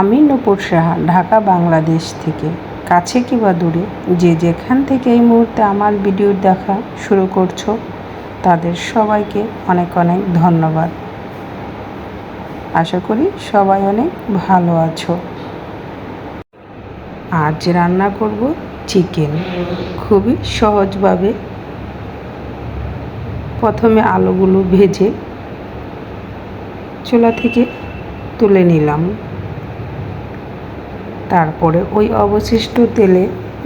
আমি নূপুর সাহা ঢাকা, বাংলাদেশ থেকে। কাছে কিংবা দূরে, যে যেখান থেকে এই মুহূর্তে আমার ভিডিও দেখা শুরু করছ, তাদের সবাইকে অনেক অনেক ধন্যবাদ। আশা করি সবাই অনেক ভালো আছো। আজ রান্না করব চিকেন। খুবই সহজভাবে প্রথমে আলুগুলো ভেজে চুলা থেকে তুলে নিলাম। তারপরে ওই অবশিষ্ট তেলে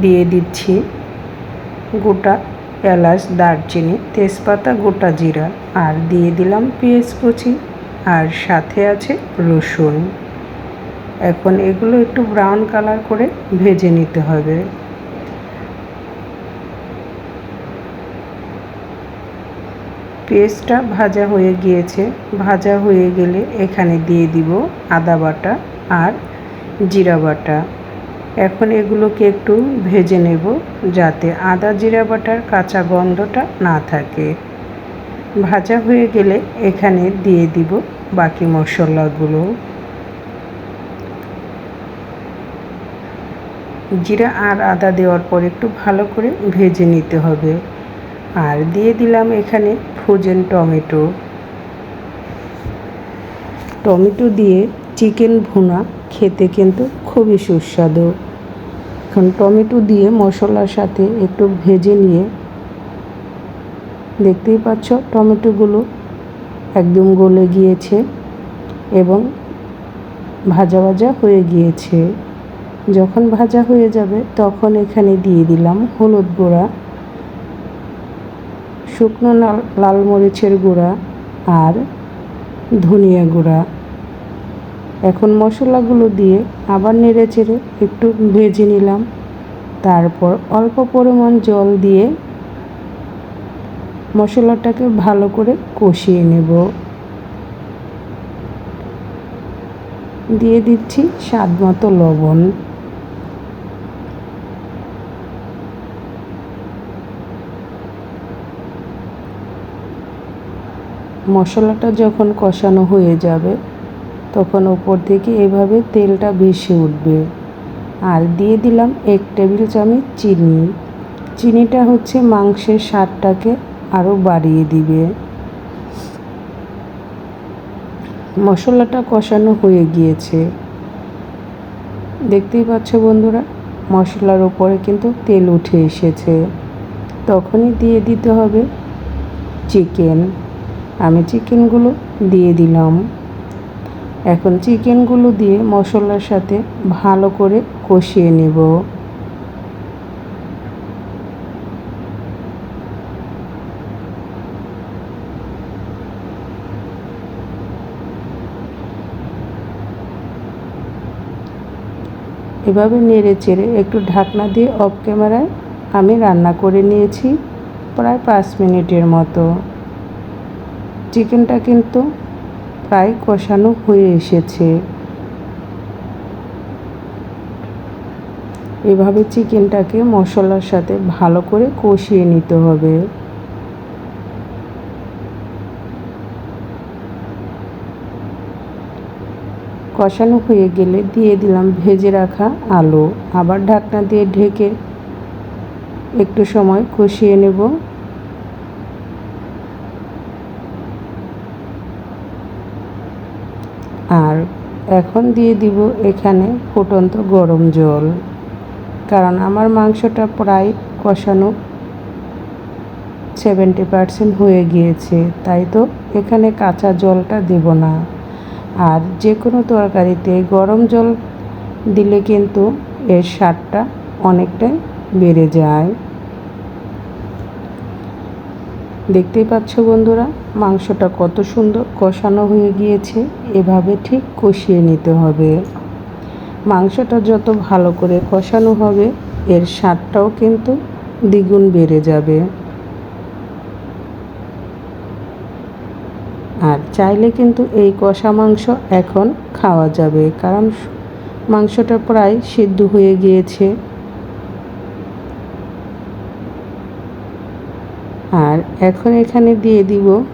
দিয়ে দিচ্ছি গোটা এলাচ, দারচিনি, তেজপাতা, গোটা জিরা আর দিয়ে দিলাম পেঁয়াজ কুচি আর সাথে আছে রসুন। এখন এগুলো একটু ব্রাউন কালার করে ভেজে নিতে হবে। পেস্টটা ভাজা হয়ে গিয়েছে। ভাজা হয়ে গেলে এখানে দিয়ে দিব আদা বাটা আর জিরা বাটা। এখন এগুলোকে একটু ভেজে নেব যাতে আদা জিরা বাটার কাঁচা গন্ধটা না থাকে। ভাজা হয়ে গেলে এখানে দিয়ে দিব বাকি মশলাগুলো। জিরা আর আদা দেওয়ার পর একটু ভালো করে ভেজে নিতে হবে। আর দিয়ে দিলাম এখানে ফ্রোজেন টমেটো। টমেটো দিয়ে চিকেন ভুনা খেতে কিন্তু খুবই সুস্বাদু। এখন টমেটো দিয়ে মশলার সাথে একটু ভেজে নিয়ে দেখতেই পাচ্ছ টমেটোগুলো একদম গলে গিয়েছে এবং ভাজা ভাজা হয়ে গিয়েছে। যখন ভাজা হয়ে যাবে তখন এখানে দিয়ে দিলাম হলুদ গুঁড়া, শুকনো লাল মরিচের গুঁড়া আর ধনিয়া গুঁড়া। এখন মশলাগুলো দিয়ে আবার নেড়ে চেড়ে একটু ভেজে নিলাম। তারপর অল্প পরিমাণ জল দিয়ে মশলাটাকে ভালো করে কষিয়ে নেব। দিয়ে দিচ্ছি স্বাদ মতো লবণ। মশলাটা যখন কষানো হয়ে যাবে তখন ওপর থেকে এভাবে তেলটা ভেসে উঠবে। আর দিয়ে দিলাম এক টেবিল চামচ চিনি। চিনিটা হচ্ছে মাংসের স্বাদটাকে আরও বাড়িয়ে দিবে। মশলাটা কষানো হয়ে গিয়েছে। দেখতেই পাচ্ছ বন্ধুরা, মশলার ওপরে কিন্তু তেল উঠে এসেছে। তখনই দিয়ে দিতে হবে চিকেন। আমি চিকেনগুলো দিয়ে দিলাম। এখন চিকেনগুলো দিয়ে মশলার সাথে ভালো করে কষিয়ে নেব। এভাবে নেড়ে চেড়ে একটু ঢাকনা দিয়ে অফ ক্যামেরায় আমি রান্না করে নিয়েছি, প্রায় পাঁচ মিনিটের মতো। চিকেনটা কিন্তু প্রায় কষানো হয়ে এসেছে। এভাবে চিকেনটাকে মশলার সাথে ভালো করে কষিয়ে নিতে হবে। কষানো হয়ে গেলে দিয়ে দিলাম ভেজে রাখা আলু। আবার ঢাকনা দিয়ে ঢেকে একটু সময় কষিয়ে নেব আর এখন দিয়ে দিব এখানে ফুটন্ত গরম জল। কারণ আমার মাংসটা প্রায় কষানো সেভেন্টি পারসেন্ট হয়ে গিয়েছে, তাই তো এখানে কাঁচা জলটা দেব না। আর যে কোনো তরকারিতে গরম জল দিলে কিন্তু এর স্বাদটা অনেকটাই বেড়ে যায়। দেখতেই পাচ্ছ বন্ধুরা, মাংসটা কত সুন্দর কষানো হয়ে গিয়েছে, এভাবে ঠিক কষিয়ে নিতে হবে। মাংসটা যত ভালো করে কষানো হবে, এর স্বাদটাও কিন্তু দ্বিগুণ বেড়ে যাবে। আর চাইলে কিন্তু এই কষা মাংস এখন খাওয়া যাবে, কারণ মাংসটা প্রায় সিদ্ধ হয়ে গিয়েছে। আর এখন এখানে দিয়ে দিব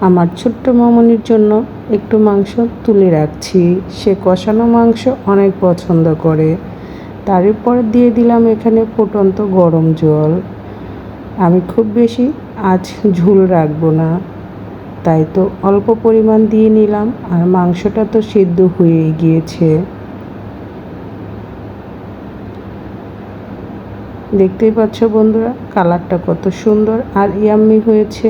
আমার ছোট্ট মামনির জন্য একটু মাংস তুলে রাখছি। সে কষানো মাংস অনেক পছন্দ করে। তারপর দিয়ে দিলাম এখানে ফুটন্ত গরম জল। আমি খুব বেশি আজ ঝুল রাখব না। তাই তো অল্প পরিমাণ দিয়ে নিলাম আর মাংসটা তো সিদ্ধ হয়ে গিয়েছে। দেখতেই পাচ্ছ বন্ধুরা, কালারটা কত সুন্দর আর ইয়াম্মি হয়েছে।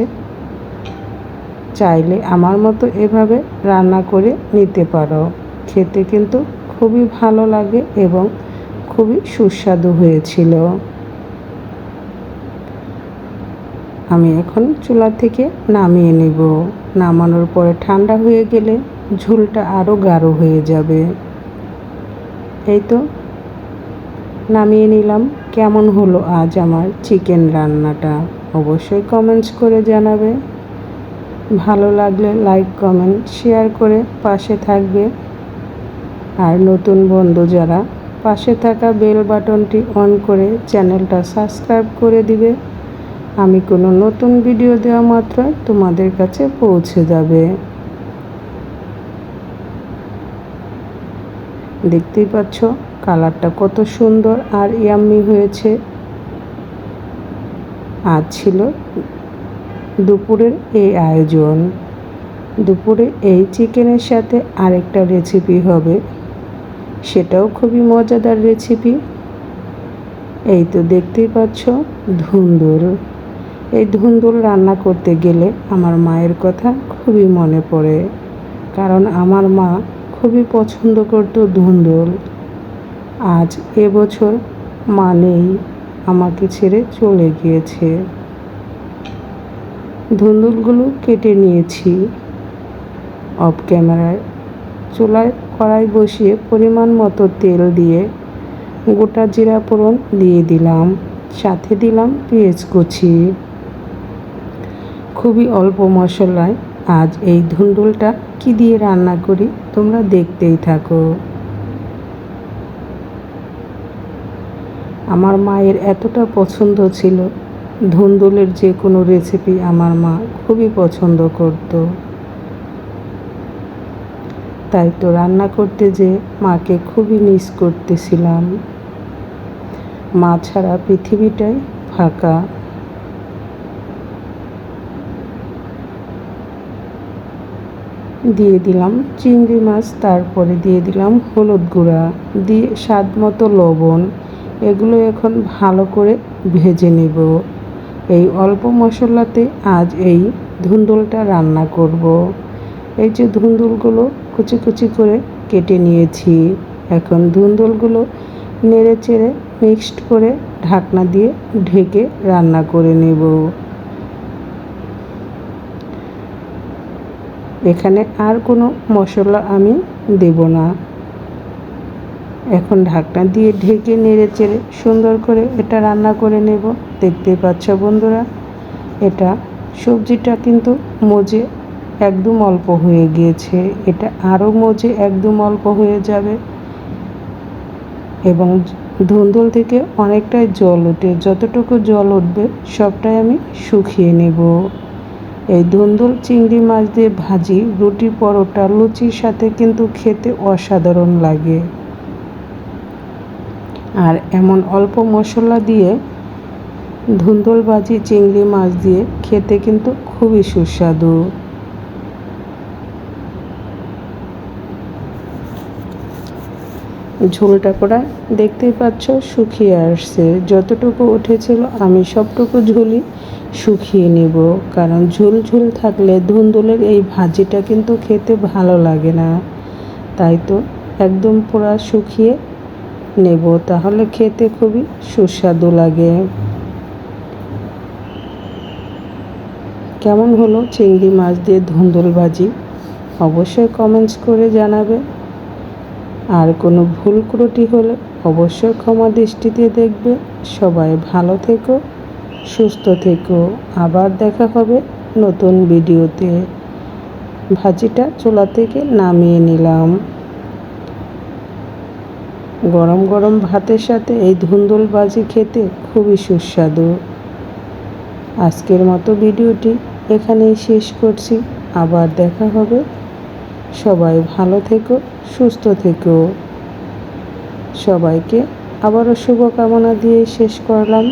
চাইলে আমার মতো এভাবে রান্না করে নিতে পারো। খেতে কিন্তু খুবই ভালো লাগে এবং খুবই সুস্বাদু হয়েছিল। আমি এখন চুলা থেকে নামিয়ে নেব। নামানোর পরে ঠান্ডা হয়ে গেলে ঝুলটা আরও গাঢ় হয়ে যাবে। এই তো নামিয়ে নিলাম। কেমন হলো আজ আমার চিকেন রান্নাটা? অবশ্যই কমেন্টস করে জানাবে। ভালো লাগলে লাইক কমেন্ট শেয়ার করে পাশে থাকবে। আর নতুন বন্ধু যারা পাশে থাকা বেল বাটনটি অন করে চ্যানেলটা সাবস্ক্রাইব করে দিবে, আমি কোনো নতুন ভিডিও দেওয়া মাত্র তোমাদের কাছে পৌঁছে যাবে। দেখতেই পাচ্ছ কালারটা কত সুন্দর আর ইয়াম্মি হয়েছে। আজ ছিল দুপুরের এই আয়োজন। দুপুরে এই চিকেনের সাথে আরেকটা রেসিপি হবে। সেটাও খুবই মজাদার রেসিপি এই তো দেখতেই পাচ্ছ, ধুন্দুল। এই ধুন্দুল রান্না করতে গেলে আমার মায়ের কথা খুবই মনে পড়ে। কারণ আমার মা খুবই পছন্দ করত ধুন্দুল। আজ এবছর মানেই আমাকে ছেড়ে চলে গিয়েছে। ধুন্দুলগুলো কেটে নিয়েছি। অফ ক্যামেরায় চুলায় কড়াই বসিয়ে পরিমাণ মতো তেল দিয়ে গোটা জিরা ফোড়ন দিয়ে দিলাম। সাথে দিলাম পেঁয়াজ কুচি। খুবই অল্প মশলায় আজ এই ধুন্দুলটা কি দিয়ে রান্না করি তোমরা দেখতেই থাকো। আমার মায়ের এতটা পছন্দ ছিল। ধুন্দুলের যে কোনো রেসিপি আমার মা খুবই পছন্দ করত। তাই তো রান্না করতে যে মাকে খুবই মিস করতেছিলাম। মা ছাড়া পৃথিবীটাই ফাঁকা। দিয়ে দিলাম চিংড়ি মাছ, তারপরে দিয়ে দিলাম হলুদ গুঁড়া, দিয়ে স্বাদ মতো লবণ এগুলো এখন ভালো করে ভেজে নেব। এই অল্প মশলাতে আজ এই ধুন্দুলটা রান্না করব। এই যে ধুন্দুলগুলো কুচি কুচি করে কেটে নিয়েছি, এখন ধুন্দুলগুলো নেড়ে চেড়ে মিক্সড করে ঢাকনা দিয়ে ঢেকে রান্না করে নেব। এখানে আর কোনো মশলা আমি দেব না। এখন ঢাকনা দিয়ে ঢেকে নেড়ে চেড়ে সুন্দর করে এটা রান্না করে নেব। দেখতে পাচ্ছ বন্ধুরা, এটা সবজিটা কিন্তু মজে একদম অল্প হয়ে গিয়েছে। এটা আরও মজে একদম অল্প হয়ে যাবে এবং ধুন্দুল থেকে অনেকটাই জল ওঠে যতটুকু জল উঠবে সবটাই আমি শুকিয়ে নেব। এই ধুন্দুল চিংড়ি মাছ দিয়ে ভাজি, রুটি পরোটা, লুচির সাথে কিন্তু খেতে অসাধারণ লাগে। আর এমন অল্প মশলা দিয়ে ধুন্দুল ভাজি চিংড়ি মাছ দিয়ে খেতে কিন্তু খুবই সুস্বাদু। ঝোলটা করা দেখতেই পাচ্ছ শুকিয়ে আসছে। যতটুকু উঠেছিল আমি সবটুকু ঝুলি শুকিয়ে নেব। কারণ ঝুল ঝুল থাকলে ধুন্দুলের এই ভাজিটা কিন্তু খেতে ভালো লাগে না। তাই তো একদম পুরা শুকিয়ে নেব। তাহলে খেতে খুবই সুস্বাদু লাগে। কেমন হলো চিংড়ি মাছ দিয়ে ধুন্দুল ভাজি? অবশ্যই কমেন্টস করে জানাবে। আর কোনো ভুল ক্রুটি হলে অবশ্যই ক্ষমা দৃষ্টিতে দেখবে। সবাই ভালো থেকো, সুস্থ থেকো। আবার দেখা হবে নতুন ভিডিওতে। ভাজিটা চুলা থেকে নামিয়ে নিলাম। গরম গরম ভাতের সাথে এই ধুন্দুল বাজি খেতে খুবই সুস্বাদু। আজকের মতো ভিডিওটি এখানেই শেষ করছি। আবার দেখা হবে। সবাই ভালো থেকো, সুস্থ থেকো। সবাইকে আবারও শুভকামনা দিয়ে শেষ করলাম।